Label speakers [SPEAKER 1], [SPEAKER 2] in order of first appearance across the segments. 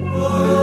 [SPEAKER 1] Oh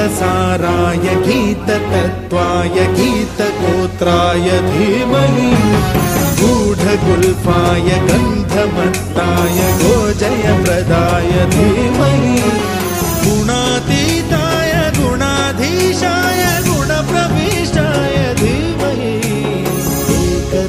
[SPEAKER 2] गीतसाराय गीततत्त्वाय गीतगोत्राय धीमहि। गूढगुल्फाय गन्धमत्ताय गोजयप्रदाय धीमहि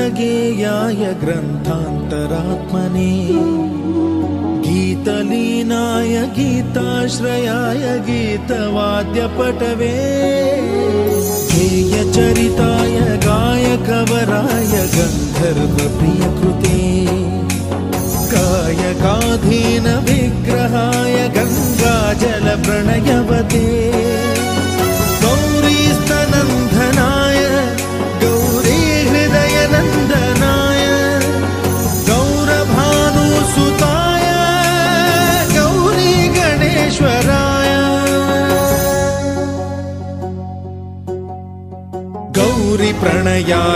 [SPEAKER 2] ग्रन्थगेयाय ग्रन्थान्तरात्मने गीतलीनाय गीताश्रयाय गीतवाद्यपटवे गेयचरिताय गायकवराय गन्धर्वप्रियकृते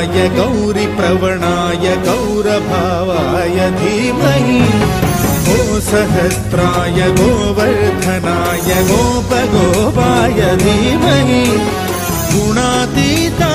[SPEAKER 2] गौरिप्रणयाय गौरिप्रवणाय गौरभावाय धीमहि गो सहस्राय गोवर्धनाय गोपगोपाय धीमहि गुणातीताय